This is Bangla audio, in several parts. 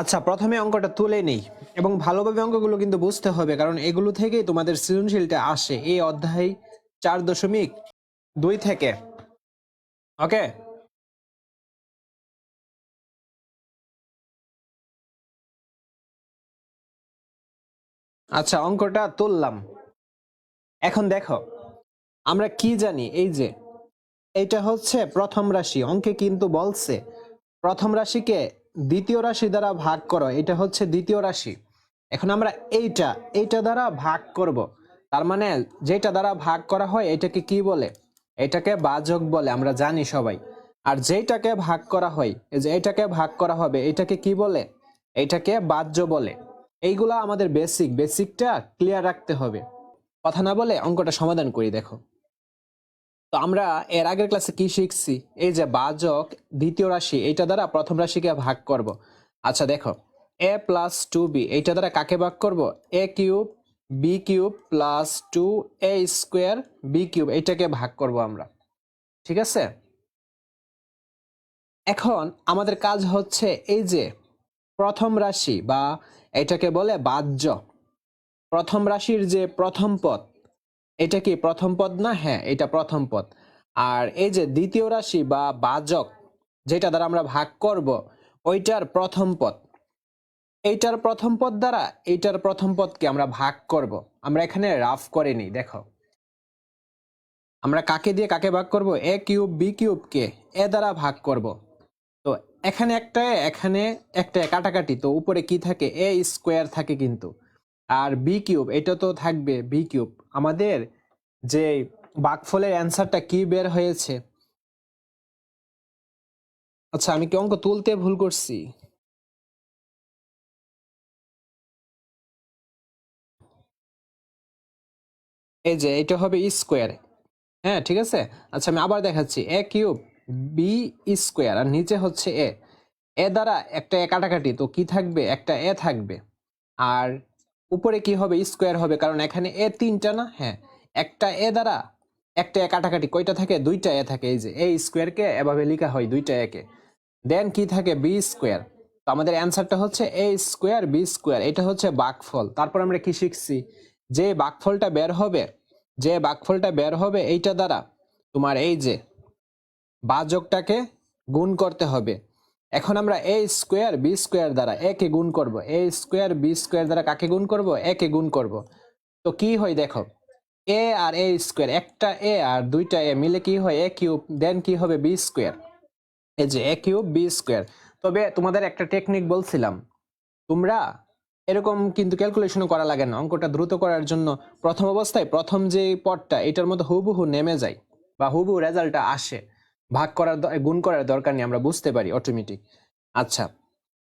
আচ্ছা প্রথমে অঙ্কটা তুলে নেই এবং ভালোভাবে অঙ্কগুলো কিন্তু বুঝতে হবে, কারণ এগুলো থেকেই তোমাদের সৃজনশীলটা আসে। এই অধ্যায় চার দশমিক দুই থেকে। ওকে? আচ্ছা অঙ্কটা তুললাম। এখন দেখো, আমরা কি জানি? এই যে, এটা হচ্ছে প্রথম রাশি, অঙ্কে কিন্তু বলছে, প্রথম রাশিকে দ্বিতীয় রাশি দ্বারা ভাগ করো, এটা হচ্ছে দ্বিতীয় রাশি। এখন আমরা এইটা এইটা দ্বারা ভাগ করব। তার মানে যেটা দ্বারা ভাগ করা হয়, এটাকে কি বলে? এটাকে বাজক বলে, আমরা জানি সবাই। আর যেটাকে ভাগ করা হয় যে এটাকে ভাগ করা হবে, এটাকে কি বলে? এটাকে বাহ্য বলে। এইগুলা আমাদের বেসিক বেসিকটা ক্লিয়ার রাখতে হবে। কথা না বলে অঙ্কটা সমাধান করি, দেখো। তো আমরা এর আগের ক্লাসে কি শিখছি? এই যে বাজক দ্বিতীয় রাশি, এইটা দ্বারা প্রথম রাশিকে ভাগ করব। আচ্ছা দেখো। এ প্লাস টু বি এইটা দ্বারা কাকে ভাগ করব? A cube b cube plus two a square b cube এইটাকে ভাগ করব আমরা। ঠিক আছে? এখন আমাদের কাজ হচ্ছে এই যে প্রথম রাশি বা এটাকে বলে বাহ্য। প্রথম রাশির যে প্রথম পদ এটা কি প্রথম পদ না? হ্যাঁ এটা প্রথম পদ। আর এই যে দ্বিতীয় রাশি বা বাজক যেটা দ্বারা আমরা ভাগ করব, ওইটার প্রথম পদ। এইটার প্রথম পদ দ্বারা এইটার প্রথম পদকে আমরা ভাগ করব। আমরা এখানে রাফ করে নিই, দেখো। আমরা কাকে দিয়ে কাকে ভাগ করব? এ কিউব, বি কিউবকে এ দ্বারা ভাগ করব। তো এখানে একটা এখানে একটা কাটাকাটি। তো উপরে কি থাকে? এ স্কোয়ার থাকে কিন্তু। আর বি কিউব এটা তো থাকবে বি কিউব আমাদের যে বাকফলের অ্যান্সারটা কি বের হয়েছে? আচ্ছা আমি কি অঙ্ক তুলতে ভুল করছি? এই যে, এটা হবে স্কোয়ার হ্যাঁ ঠিক আছে? আচ্ছা আমি আবার দেখাচ্ছি। এ কিউব বি স্কোয়ার আর নিচে হচ্ছে এ এ দ্বারা একটা এ কাটাকাটি, তো কি থাকবে? একটা এ থাকবে। আর উপরে কি হবে? স্কোয়ার হবে। কারণ এখানে এ তিনটা না? হ্যাঁ। একটা এ দ্বারা একটা এ কাটাকাটি। কয়টা থাকে? দুইটা এ থাকে। এই যে এই স্কোয়ারকে এভাবে লেখা হয়, দুইটা একে দেন কি থাকে? B square. তো আমাদের অ্যান্সারটা হচ্ছে এ স্কোয়ার, বি স্কোয়ার। এটা হচ্ছে বাঘফল তারপর আমরা কি শিখছি? যে বাঘফলটা বের হবে, যে বাঘফলটা বের হবে এইটা দ্বারা তোমার এই যে বাজকটাকে গুণ করতে হবে। এখন আমরা এ স্কোয়ার বি স্কোয়ার দ্বারা একে গুণ করব। এ স্কোয়ার বি স্কোয়ার দ্বারা কাকে গুণ করব? একে গুণ করব। তো কি হয় দেখো এ আর এ স্কোয়ার একটা এ আর দুইটা এ মিলে কি হয়? এ কিউব দেন কি হবে? বি স্কোয়ার এই যে এ কিউব বি স্কোয়ার তবে তোমাদের একটা টেকনিক বলছিলাম, তোমরা এরকম কিন্তু ক্যালকুলেশনও করা লাগে না। অঙ্কটা দ্রুত করার জন্য প্রথম অবস্থায় প্রথম যে পদটা এটার মধ্যে হুবহু নেমে যায় বা হুবহু রেজাল্টটা আসে। ভাগ করার গুণ করার দরকার নেই, আমরা বুঝতে পারি অটোমেটিক আচ্ছা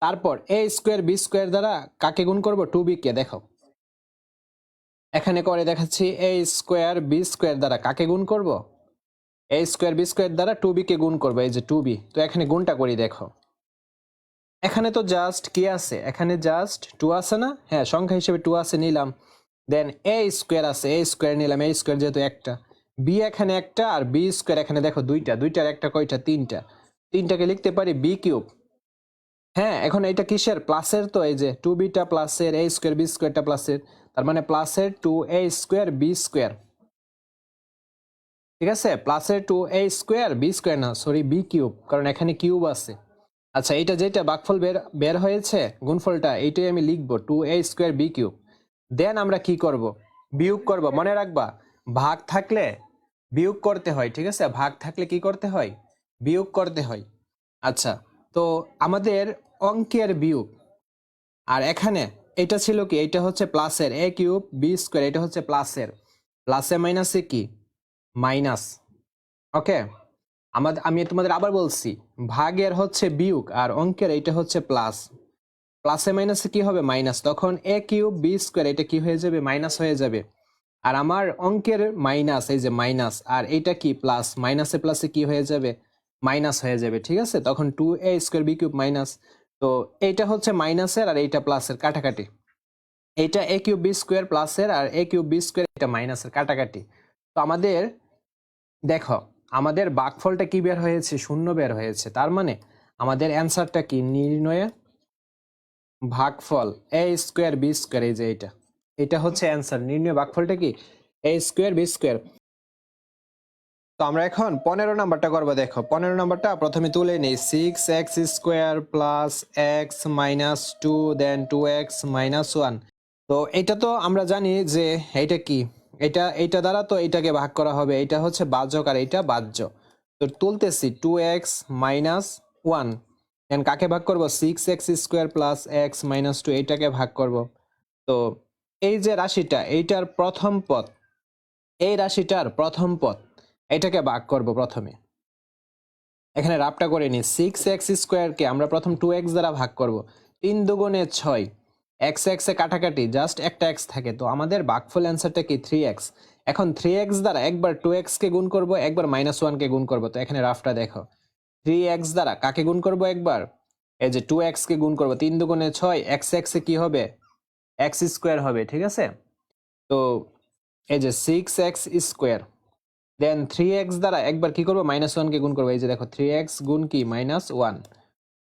তারপর এ স্কোয়ার বি স্কোয়ার দ্বারা কাকে গুণ করব? টু বি কে, দেখো। এখানে করে দেখাচ্ছি এ স্কোয়ার বি স্কোয়ার দ্বারা কাকে গুণ করব? এ স্কোয়ার বি স্কোয়ার দ্বারা টু বি কে গুণ করব, এই যে টু বি তো এখানে গুণটা করি, দেখো। এখানে তো জাস্ট কি আছে? এখানে জাস্ট টু আছে না? হ্যাঁ সংখ্যা হিসেবে টু আছে, নিলাম। দেন এ স্কোয়ার আছে এ স্কোয়ার নিলাম এ স্কোয়ার যেহেতু একটা। বি এখানে একটা আর বি স্কোয়ার এখানে দেখো দুইটা, দুইটার একটা কয়টা? তিনটা। তিনটাকে লিখতে পারি বি কিউব হ্যাঁ এখন এটা কিসের? প্লাসের তো এই যে টু বিটা প্লাসের এ স্কোয়ার বি স্কোয়ারটা প্লাসের। তার মানে প্লাসের two a square b square ঠিক আছে? প্লাসের two a square b square না সরি বি কিউব কারণ এখানে কিউব আছে। আচ্ছা এটা যেটা বাকফল বের বের হয়েছে, গুণফলটা, এইটাই আমি লিখব two a square b cube then আমরা কি করব? বিয়োগ করব, মনে রাখবা? ভাগ থাকলে বিয়োগ করতে হয়, ঠিক আছে? ভাগ থাকলে কি করতে হয়? বিয়োগ করতে হয়। আচ্ছা তো আমাদের অঙ্কের বিয়োগ, আর এখানে এটা ছিল কি? এটা হচ্ছে প্লাসের এ কিউব বি স্কোয়ার এটা হচ্ছে প্লাসের প্লাসে মাইনাসে কি? মাইনাস ওকে আমাদের আমি তোমাদের আবার বলছি, ভাগের হচ্ছে বিয়োগ আর অঙ্কের এটা হচ্ছে প্লাস প্লাসে মাইনাসে কি হবে? মাইনাস তখন এ কিউব বি স্কোয়ার এটা কি হয়ে যাবে? মাইনাস হয়ে যাবে। আর আমার অঙ্কের মাইনাস এই যে মাইনাস আর এইটা কি প্লাস মাইনাসে প্লাসে কি হয়ে যাবে? মাইনাস হয়ে যাবে, ঠিক আছে? তখন two a square b cube minus তো এইটা হচ্ছে মাইনাসের আর এইটা প্লাসের কাটাকাটি। এইটা এ কিউব বি স্কোয়ার প্লাসের আর এ কিউব বি স্কোয়ার এটা মাইনাসের কাটাকাটি। তো আমাদের, দেখো, আমাদের বাঘফলটা কি বের হয়েছে? শূন্য বের হয়েছে। তার মানে আমাদের অ্যান্সারটা কি? নির্ণয়ে ভাগফল এ স্কোয়ার বি স্কোয়ার এই যে এটা এটা হচ্ছে অ্যান্সার নির্ণয় বাকফলটা কি? এ স্কোয়ার বি স্কোয়ার তো আমরা এখন পনেরো নাম্বারটা করব, দেখো। পনেরো নাম্বারটা প্রথমে তুলে নিই। Six x square plus x minus two then two x minus one তো এটা তো আমরা জানি যে এটা কি? এটা এইটা দ্বারা তো এটাকে ভাগ করা হবে। এটা হচ্ছে বাহ্যক আর এটা বাহ্য। তো তুলতেছি two x minus one then কাকে ভাগ করব? Six x square plus x minus two এইটাকে ভাগ করব। তো এই যে রাশিটা, এইটার প্রথম পদ এই রাশিটার প্রথম পদ এটাকে ভাগ করব প্রথমে। এখানে রাবটা করে নিই সিক্স এক্স স্কোয়ারকে আমরা প্রথম টু এক্স দ্বারা ভাগ করব। তিন দুগুণে ছয় এক্স এক্সে কাটাকাটি জাস্ট একটা এক্স থাকে। তো আমাদের ভাগফল অ্যান্সারটা কি? থ্রি এক্স এখন থ্রি এক্স দ্বারা একবার টু এক্সকে গুণ করব, একবার মাইনাস ওয়ানকে গুণ করব। তো এখানে রাফটা দেখো থ্রি এক্স দ্বারা কাকে গুণ করব একবার? এই যে টু এক্সকে গুণ করব, তিন দুগুণে ছয় এক্স এক্সে কি হবে? এক্স স্কোয়ার হবে, ঠিক আছে? তো এই যে six x square then three x দ্বারা একবার কি করব? মাইনাস ওয়ানকে গুণ করব। এই যে দেখো থ্রি এক্স গুণ কি? মাইনাস ওয়ান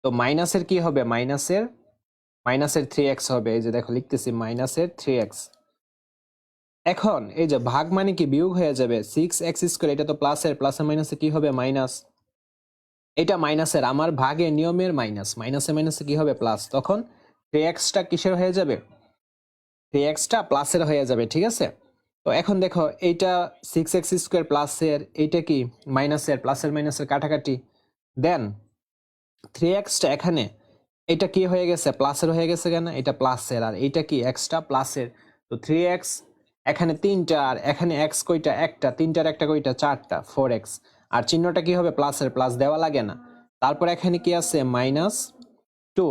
তো মাইনাসের কি হবে? মাইনাসের মাইনাসের থ্রি এক্স হবে। এই যে দেখো, লিখতেছি মাইনাসের থ্রি এক্স। এখন এই যে ভাগ মানে কি? বিয়োগ হয়ে যাবে। সিক্স এক্স স্কোয়ার, এটা তো প্লাসের প্লাসের মাইনাসে কি হবে? মাইনাস এটা মাইনাসের আমার ভাগের নিয়মের মাইনাস মাইনাসে মাইনাসে কি হবে? প্লাস তখন থ্রি এক্সটা কিসের হয়ে যাবে? থ্রি এক্সটা প্লাসের হয়ে যাবে, ঠিক আছে? তো এখন দেখো, এইটা সিক্স এক্স স্কোয়ার প্লাসের এইটা কি মাইনাসের প্লাসের মাইনাসের কাটাকাটি? দেন থ্রি এক্সটা এখানে এটা কি হয়ে গেছে? প্লাসের হয়ে গেছে কেন? এটা প্লাসের আর এইটা কি এক্সটা প্লাসের তো থ্রি এক্স এখানে তিনটা, আর এখানে এক্স কইটা একটা, তিনটার একটা কইটা চারটা ফোর এক্স আর চিহ্নটা কি হবে? প্লাসের প্লাস দেওয়া লাগে না। তারপর এখানে কি আছে? মাইনাস টু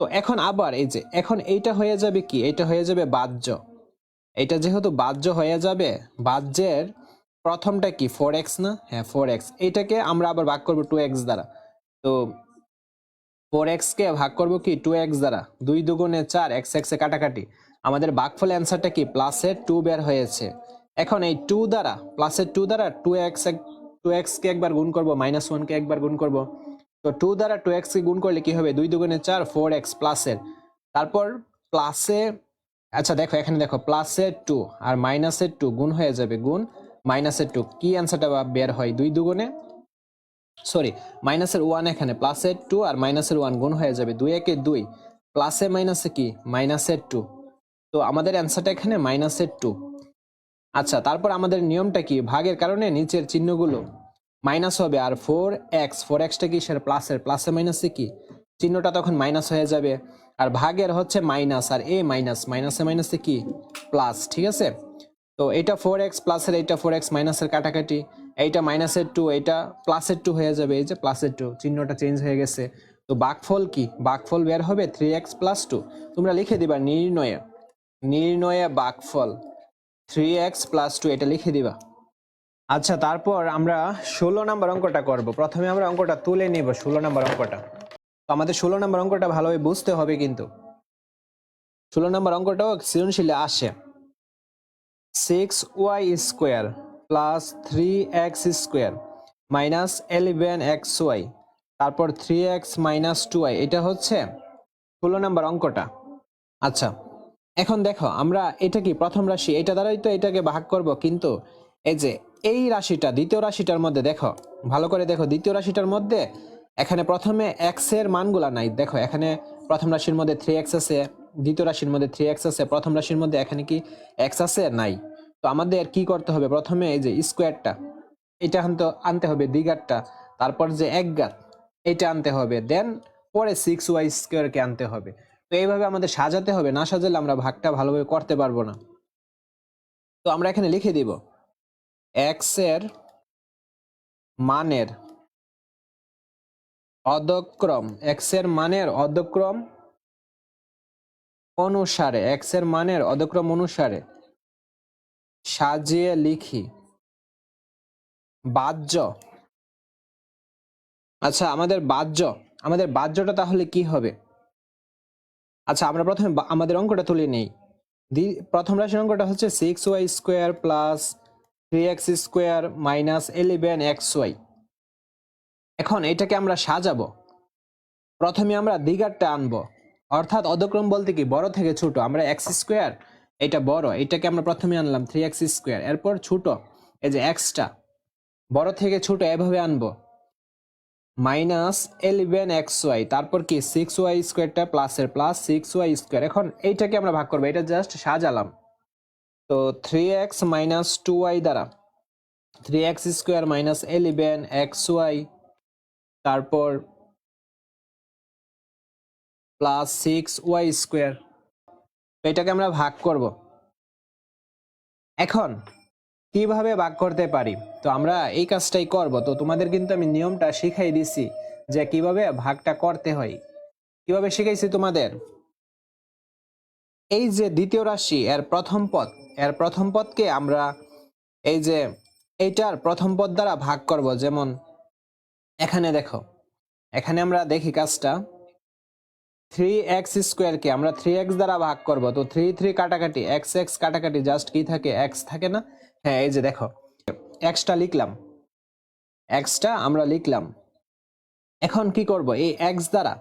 তো এখন আবার এই যে, এখন এইটা হয়ে যাবে কি? এটা হয়ে যাবে বাহ্য। এটা যেহেতু বাহ্য হয়ে যাবে, বাহ্যের প্রথমটা কি? ফোর এক্স না? হ্যাঁ ফোর এক্স এইটাকে আমরা আবার ভাগ করব টু এক্স দ্বারা। তো ফোর এক্সকে ভাগ করব কি? টু এক্স দ্বারা। দুই দুগুণে চার এক্স এক্সে কাটাকাটি। আমাদের ভাগফল অ্যান্সারটা কি? প্লাসের টু বের হয়েছে। এখন এই টু দ্বারা প্লাসের টু দ্বারা টু এক্স টু এক্সকে একবার গুণ করব মাইনাস ওয়ানকে একবার গুণ করব। তো টু দ্বারা টু এক্সকে গুণ করলে কি হবে? দুই দুগুণে চার ফোর এক্স প্লাসের তারপর প্লাসে আচ্ছা দেখো, এখানে দেখো প্লাসের টু আর মাইনাসের টু গুণ হয়ে যাবে গুণ মাইনাসের টু কি অ্যান্সারটা বের হয়? দুই দুগুণে? সরি মাইনাসের ওয়ান এখানে প্লাসের টু আর মাইনাসের ওয়ান গুণ হয়ে যাবে দুই একে দুই। প্লাসে মাইনাসে কি? মাইনাসের টু তো আমাদের অ্যান্সারটা এখানে মাইনাসের টু আচ্ছা তারপর আমাদের নিয়মটা কি? ভাগের কারণে নিচের চিহ্নগুলো মাইনাস হবে আর ফোর এক্স ফোর এক্সটা কি সেটা প্লাসের প্লাসে মাইনাসে কি? চিহ্নটা তখন মাইনাস হয়ে যাবে। আর ভাগের হচ্ছে মাইনাস আর এ মাইনাস মাইনাসে মাইনাসে কি? প্লাস ঠিক আছে? তো এটা ফোর এক্স প্লাসের এইটা ফোর এক্স মাইনাসের কাটাকাটি। এইটা মাইনাসের টু এইটা প্লাসের টু হয়ে যাবে। এই যে প্লাসের টু চিহ্নটা চেঞ্জ হয়ে গেছে। তো বাঘফল কি? বাঘফল বের হবে থ্রি এক্স প্লাস টু তোমরা লিখে দিবা নির্ণয়ে। নির্ণয়ে বাঘফল থ্রি এক্স প্লাস টু এটা লিখে দিবা। আচ্ছা তারপর আমরা ষোলো নাম্বার অঙ্কটা করব। প্রথমে আমরা অঙ্কটা তুলে নিব ষোলো নাম্বার অঙ্কটা। তো আমাদের ষোলো নাম্বার অঙ্কটা ভালোভাবে বুঝতে হবে কিন্তু। ষোলো নাম্বার অঙ্কটাও সৃজনশীলে আসে। Six y square plus three x square minus eleven x y তারপর three x minus two y এটা হচ্ছে ষোলো নাম্বার অঙ্কটা। আচ্ছা এখন দেখো, আমরা এটা কি প্রথম রাশি? এটা দ্বারাই তো এটাকে ভাগ করব, কিন্তু এই যে এই রাশিটা, দ্বিতীয় রাশিটার মধ্যে দেখো, ভালো করে দেখো, দ্বিতীয় রাশিটার মধ্যে এখানে প্রথমে এক্সের মানগুলা নাই। দেখো, এখানে প্রথম রাশির মধ্যে থ্রি এক্স আছে, দ্বিতীয় রাশির মধ্যে থ্রি এক্স আছে, প্রথম রাশির মধ্যে এখানে কি এক্স আছে? নাই। তো আমাদের কি করতে হবে? প্রথমে এই যে স্কোয়ারটা এটা আনতে আনতে হবে দ্বিঘাতটা, তারপর যে এক গাত এটা আনতে হবে। দেন পরে সিক্স ওয়াই স্কোয়ারকে আনতে হবে। তো এইভাবে আমাদের সাজাতে হবে, না সাজালে আমরা ভাগটা ভালোভাবে করতে পারব না। তো আমরা এখানে লিখে দিব এক্সের মানের অদক্রম এক্সের মানের অদক্রম অনুসারে এক্সের মানের অদক্রম অনুসারে সাজিয়ে লিখি। বাহ্য। আচ্ছা আমাদের বাহ্য। আমাদের বাহ্যটা তাহলে কি হবে? আচ্ছা আমরা প্রথমে আমাদের অঙ্কটা তুলে নেই। প্রথম রাশির অঙ্কটা হচ্ছে six y square plus three x square minus eleven x y. এখন এটাকে আমরা সাজাবো। প্রথমে আমরা দিঘারটা আনব। অর্থাৎ অধক্রম বলতে কি? বড় থেকে ছোট। আমরা এক্স স্কোয়ার, এটা বড়। এটাকে আমরা প্রথমে আনলাম থ্রি এক্স স্কোয়ার। এরপর ছোট, এই যে এক্সটা বড় থেকে ছোট এভাবে আনব। Minus eleven x y. তারপর কি? সিক্স ওয়াই স্কোয়ারটা প্লাসের প্লাস সিক্স ওয়াই স্কোয়ার। এখন এইটাকে আমরা ভাগ করব। এটা জাস্ট সাজালাম। তো three x minus two y দ্বারা three x square minus eleven x y তারপর প্লাস সিক্স ওয়াই স্কোয়ার এটাকে আমরা ভাগ করব। এখন, কীভাবে ভাগ করতে পারি? তো আমরা এই কাজটাই করব। তো তোমাদের কিন্তু আমি নিয়মটা শিখাই দিছি যে কীভাবে ভাগটা করতে হয়। কীভাবে শিখাইছি তোমাদের? এই যে দ্বিতীয় রাশি, এর প্রথম পদ এর প্রথম পদকে আমরা এই যে এইটার প্রথম পদ দ্বারা ভাগ করব, যেমন এখানে দেখো, এখানে আমরা দেখি কাজটা। থ্রি এক্স স্কোয়ারকে আমরা থ্রি এক্স দ্বারা ভাগ করব, তো থ্রি থ্রি কাটাকাটি এক্স এক্স কাটাকাটি জাস্ট কি থাকে? এক্স থাকে না? হ্যাঁ এই যে দেখো এক্সটা লিখলাম এক্সটা আমরা লিখলাম। এখন কি করব? এই এক্স দ্বারা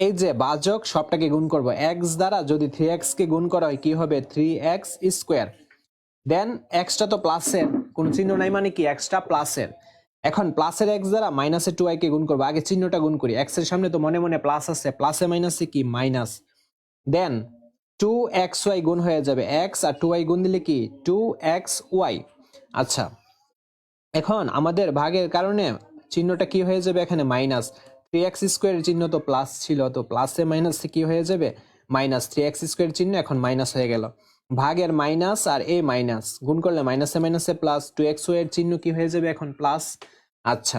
এই যে বাজক সবটাকে গুণ করব। এক্স দ্বারা যদি থ্রি কে গুণ করা হয়, কি হবে? থ্রি এক্স স্কোয়ার দেন এক্সটা তো প্লাসের কোনো চিহ্ন নাই মানে কি? এক্সটা প্লাসের এখন প্লাসের এক্স দ্বারা মাইনাসের টু কে গুণ করব। আগে চিহ্নটা গুণ করি। এক্সের সামনে তো মনে মনে প্লাস আছে। প্লাসে মাইনাসে কি? Minus then two x y গুণ হয়ে যাবে। এক্স আর টু ওয়াই গুণ দিলে কি? টু এক্স ওয়াই আচ্ছা। এখন আমাদের ভাগের কারণে চিহ্নটা কি হয়ে যাবে এখানে? মাইনাস থ্রি এক্স স্কোয়ারের চিহ্ন তো প্লাস ছিল, তো প্লাসে মাইনাসে কি হয়ে যাবে? মাইনাস থ্রি এক্স স্কোয়ার চিহ্ন এখন মাইনাস হয়ে গেল। ভাগের মাইনাস আর এ মাইনাস গুণ করলে মাইনাসে মাইনাসে প্লাস টু এক্স ওয়ের চিহ্ন কি হয়ে যাবে এখন প্লাস আচ্ছা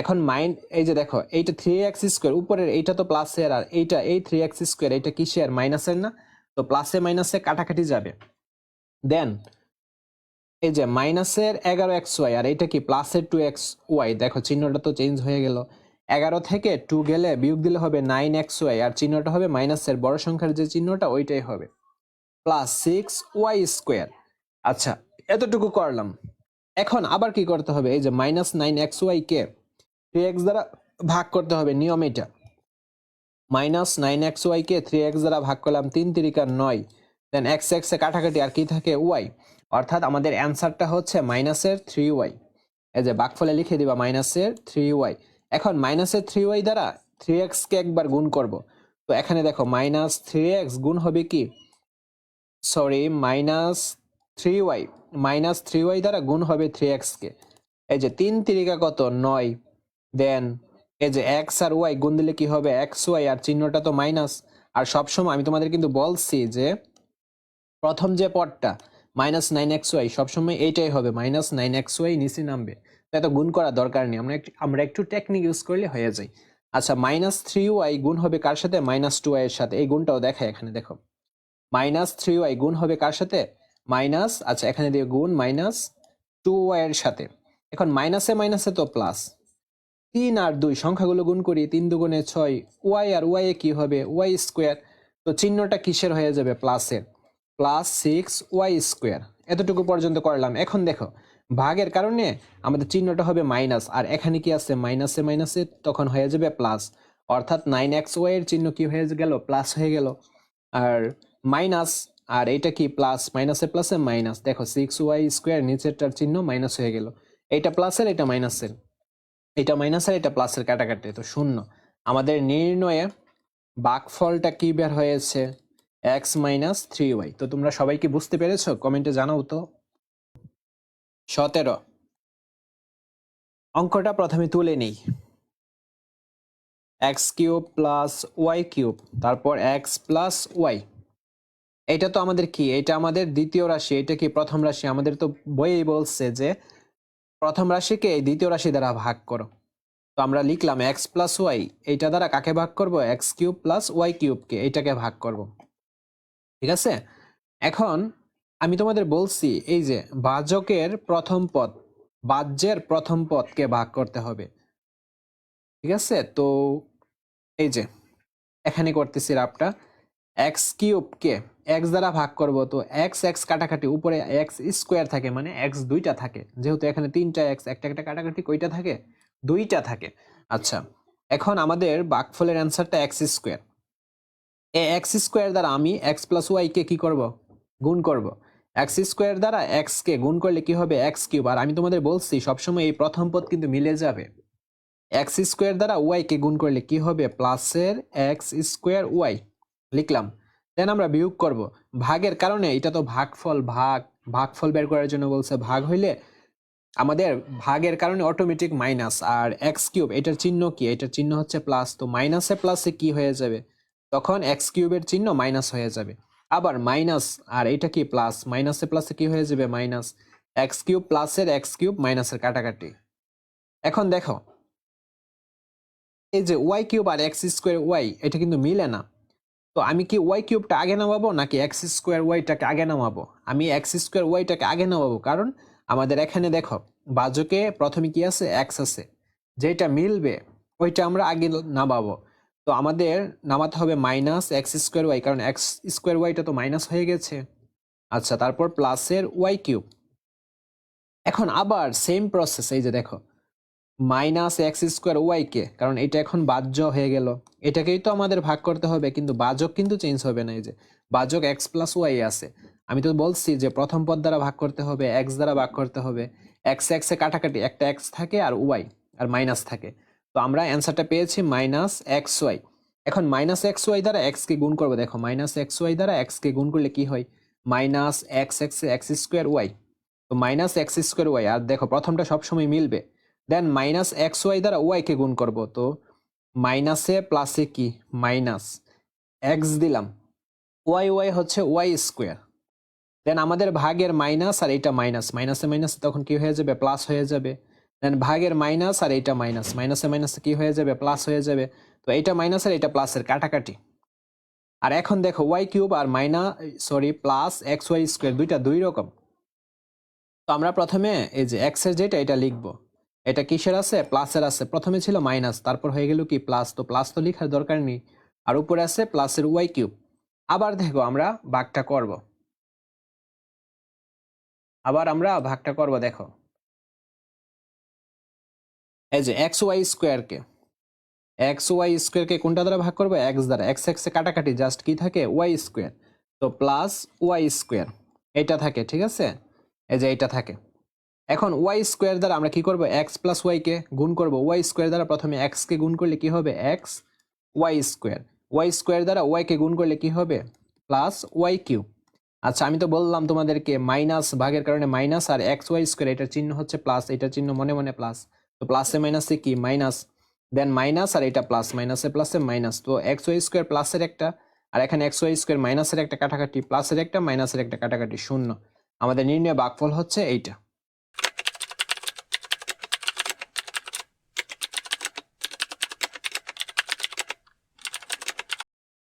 এখন মাইন এই যে দেখো, এইটা থ্রি এক্স স্কোয়ার উপরের এইটা তো প্লাসের আর এইটা, এই থ্রি এক্স স্কোয়ার এইটা কিসের? মাইনাসের না? তো প্লাসে মাইনাসে কাটাকাটি যাবে। দেন এই যে মাইনাসের এগারো এক্স ওয়াই আর এইটা কি প্লাসের টু এক্স ওয়াই দেখো, চিহ্নটা তো চেঞ্জ হয়ে গেল। এগারো থেকে টু গেলে বিয়োগ দিলে হবে নাইন এক্স ওয়াই, আর চিহ্নটা হবে মাইনাসের বড় সংখ্যার যে চিহ্নটা, ওইটাই হবে। প্লাস সিক্স ওয়াই স্কোয়ার আচ্ছা এতটুকু করলাম। এখন আবার কি করতে হবে? এই যে মাইনাস নাইন এক্স ওয়াই কে থ্রি এক্স দ্বারা ভাগ করতে হবে নিয়ম এটা। মাইনাস নাইন এক্স ওয়াই কে থ্রি এক্স দ্বারা ভাগ করলাম তিন তিরিকার নয়। দেন এক্স এক্স এ কাটাকাটি আর কি থাকে? ওয়াই অর্থাৎ আমাদের অ্যান্সারটা হচ্ছে মাইনাসের থ্রি ওয়াই এই যে বাকফলে লিখে দিবা মাইনাসের থ্রি ওয়াই এখন মাইনাসের থ্রি ওয়াই দ্বারা থ্রি এক্সকে একবার গুণ করব। তো এখানে দেখো মাইনাস থ্রি এক্স গুণ হবে কি? Sorry minus three y minus three y দ্বারা গুণ হবে থ্রি এক্সকে এই যে তিন তিরিকা কত? নয়। দেন এই যে এক্স আর ওয়াই গুণ দিলে কি হবে? এক্স ওয়াই আর চিহ্নটা তো মাইনাস আর সবসময় আমি তোমাদের কিন্তু বলছি যে প্রথম যে পদটা মাইনাস নাইন এক্স ওয়াই, সবসময় এইটাই হবে, মাইনাস নাইন এক্স ওয়াই নিচে নামবে। তো এত গুণ করার দরকার নেই, আমরা একটু আমরা একটু টেকনিক ইউজ করলে হয়ে যায়। আচ্ছা মাইনাস থ্রি ওয়াই গুণ হবে কার সাথে? মাইনাস টু ওয়াই এর সাথে, এই গুণটাও দেখায় এখানে, দেখো। মাইনাস থ্রি ওয়াই গুণ হবে কার সাথে? মাইনাস আচ্ছা এখানে দিয়ে গুণ, মাইনাস টু ওয়াই এর সাথে। এখন মাইনাসে মাইনাসে তো প্লাস তিন আর দুই, সংখ্যাগুলো গুণ করি, তিন দুগুণে ছয়, ওয়াই আর ওয়াই এ কি হবে? Y square. তো চিহ্নটা কিসের হয়ে যাবে? প্লাসের প্লাস সিক্স ওয়াই স্কোয়ার এতটুকু পর্যন্ত করলাম। এখন দেখো, ভাগের কারণে আমাদের চিহ্নটা হবে মাইনাস আর এখানে কি আছে? মাইনাসে মাইনাসে তখন হয়ে যাবে প্লাস অর্থাৎ নাইন এক্স ওয়াইয়ের চিহ্ন কি হয়ে গেল? প্লাস হয়ে গেল। আর মাইনাস আর এটা কি প্লাস মাইনাসে প্লাসে মাইনাস দেখো সিক্স ওয়াই স্কোয়ার নিচেরটার চিহ্ন মাইনাস হয়ে গেল। এইটা প্লাসের এটা মাইনাসের এটা মাইনাসের এটা প্লাসের কাটাকাটি। তো শূন্য। আমাদের নির্ণয়ে বাকফলটা কি বের হয়েছে? এক্স মাইনাস থ্রি ওয়াই তো তোমরা সবাই কি বুঝতে পেরেছ? কমেন্টে জানাও তো। সতেরো। অঙ্কটা প্রথমে তুলে নেই। X cube plus y cube তারপর এক্স প্লাস ওয়াই এটা তো আমাদের কি? এটা আমাদের দ্বিতীয় রাশি, এটা কি প্রথম রাশি? আমাদের তো বইয়েই বলছে যে প্রথম রাশিকে এই দ্বিতীয় রাশি দ্বারা ভাগ করো। তো আমরা লিখলাম এক্স প্লাস ওয়াই এইটা দ্বারা কাকে ভাগ করব? এক্স কিউব প্লাস ওয়াই কিউবকে এইটাকে ভাগ করব। ঠিক আছে? এখন আমি তোমাদের বলছি, এই যে বাজকের প্রথম পদ, বাজ্যের প্রথম পদকে ভাগ করতে হবে। ঠিক আছে? তো এই যে, এখানে করতেছি রাপটা এক্স কিউবকে এক্স দ্বারা ভাগ করব তো এক্স এক্স কাটাকাটি, উপরে এক্স স্কোয়ার থাকে মানে এক্স দুইটা থাকে। যেহেতু এখানে তিনটা এক্স একটা একটা কাটাকাটি কয়টা থাকে? দুইটা থাকে। আচ্ছা এখন আমাদের বাকফলের অ্যান্সারটা এক্স স্কোয়ার। এ এক্স স্কোয়ার দ্বারা আমি এক্স প্লাস ওয়াইকে কি করব? গুণ করব। এক্স স্কোয়ার দ্বারা এক্স কে গুণ করলে কি হবে? X cube. আর আমি তোমাদের বলছি, সবসময় এই প্রথম পদ কিন্তু মিলে যাবে। এক্স স্কোয়ার দ্বারা ওয়াই কে গুণ করলে কি হবে? প্লাসের এক্স স্কোয়ার ওয়াই। লিখলাম। দেন আমরা বিয়োগ করব। ভাগের কারণে, এটা তো ভাগফল, ভাগ, ভাগফল বের করার জন্য বলছে ভাগ হইলে আমাদের ভাগের কারণে অটোমেটিক মাইনাস আর এক্স কিউব, এটার চিহ্ন কি? এটার চিহ্ন হচ্ছে প্লাস, তো মাইনাসে প্লাসে কি হয়ে যাবে? তখন এক্স কিউবের চিহ্ন মাইনাস হয়ে যাবে। আবার মাইনাস আর এটা কি প্লাস মাইনাসে প্লাসে কি হয়ে যাবে? মাইনাস এক্স কিউব প্লাসের এক্স কিউব মাইনাসের কাটাকাটি। এখন দেখো, এই যে ওয়াই কিউব আর এক্স স্কোয়ার ওয়াই এটা কিন্তু মিলে না। তো আমি কি ওয়াই কিউবটা আগে নামাবো, নাকি এক্স স্কোয়ার ওয়াইটাকে আগে নামাবো? আমি এক্স স্কোয়ার ওয়াইটাকে আগে নামাবো, কারণ আমাদের এখানে দেখো, বাজকে প্রথমে কি আছে? এক্স আছে। যেটা মিলবে, ওইটা আমরা আগে নামাবো। তো আমাদের নামাতে হবে মাইনাস এক্স স্কোয়ার ওয়াই কারণ এক্স স্কোয়ার ওয়াইটা তো মাইনাস হয়ে গেছে। আচ্ছা তারপর প্লাসের ওয়াই কিউব এখন আবার সেম প্রসেস এই যে দেখো মাইনাস এক্স স্কোয়ার ওয়াই কে, কারণ এটা এখন বাহ্য হয়ে গেল। এটাকেই তো আমাদের ভাগ করতে হবে, কিন্তু বাজক কিন্তু চেঞ্জ হবে না, এই যে বাজক এক্স প্লাস ওয়াই আছে। আমি তো বলছি যে প্রথম পদ দ্বারা ভাগ করতে হবে এক্স দ্বারা ভাগ করতে হবে। এক্স এক্সে কাটাকাটি, একটা এক্স থাকে আর ওয়াই আর মাইনাস থাকে। তো আমরা অ্যান্সারটা পেয়েছি মাইনাস এক্স ওয়াই এখন মাইনাস এক্স ওয়াই দ্বারা এক্স কে গুণ করব। দেখো মাইনাস এক্স ওয়াই দ্বারা এক্স কে গুণ করলে কি হয়? Minus x x x square y তো মাইনাস এক্স স্কোয়ার ওয়াই আর দেখো, প্রথমটা সবসময় মিলবে। দেন মাইনাস এক্স ওয়াই দ্বারা ওয়াই কে গুণ করব। তো মাইনাসে প্লাসে কি? মাইনাস এক্স দিলাম। ওয়াই ওয়াই হচ্ছে ওয়াই স্কোয়ার দেন আমাদের ভাগের মাইনাস আর এইটা মাইনাস মাইনাসে মাইনাসে তখন কি হয়ে যাবে? প্লাস হয়ে যাবে। দেন ভাগের মাইনাস আর এইটা মাইনাস মাইনাসে মাইনাসে কি হয়ে যাবে? প্লাস হয়ে যাবে। তো এইটা মাইনাস আর এইটা প্লাসের কাটাকাটি। আর এখন দেখো ওয়াই কিউব আর মাইনা sorry plus x y square দুইটা দুই রকম। তো আমরা প্রথমে এই যে এক্সের যেটা, এটা লিখব। এটা কিসের আছে? প্লাসের আছে। প্রথমে ছিল মাইনাস তারপর হয়ে গেল কি? প্লাস তো প্লাস তো লেখার দরকার নেই। আর উপরে আছে প্লাসের ওয়াই কিউব আবার দেখো আমরা ভাগটা করব। আবার আমরা ভাগটা করব, দেখো। এই যে এক্স ওয়াই স্কোয়ারকে এক্স ওয়াই স্কোয়ারকে কোনটা দ্বারা ভাগ করব? এক্স দ্বারা। এক্স এক্সে কাটাকাটি জাস্ট কি থাকে? ওয়াই স্কোয়ার তো প্লাস ওয়াই স্কোয়ার এটা থাকে, ঠিক আছে? এই যে এটা থাকে। এখন ওয়াই স্কোয়ার দ্বারা আমরা কি করব? এক্স প্লাস ওয়াইকে গুণ করব। ওয়াই স্কোয়ার দ্বারা প্রথমে এক্সকে গুণ করলে কি হবে? X y square y square দ্বারা ওয়াইকে গুণ করলে কি হবে? প্লাস ওয়াই কিউ আচ্ছা আমি তো বললাম তোমাদেরকে মাইনাস ভাগের কারণে মাইনাস আর এক্স ওয়াই স্কোয়ার এটার চিহ্ন হচ্ছে প্লাস এটার চিহ্ন মনে মনে প্লাস তো প্লাসে মাইনাসে কি? মাইনাস দেন মাইনাস আর এটা প্লাস মাইনাসে প্লাসে মাইনাস তো এক্স ওয়াই স্কোয়ার প্লাসের একটা, আর এখানে এক্স ওয়াই স্কোয়ার মাইনাসের একটা কাটাকাটি প্লাসের একটা মাইনাসের একটা কাটাকাটি শূন্য। আমাদের নির্ণয় বাকফল হচ্ছে এইটা।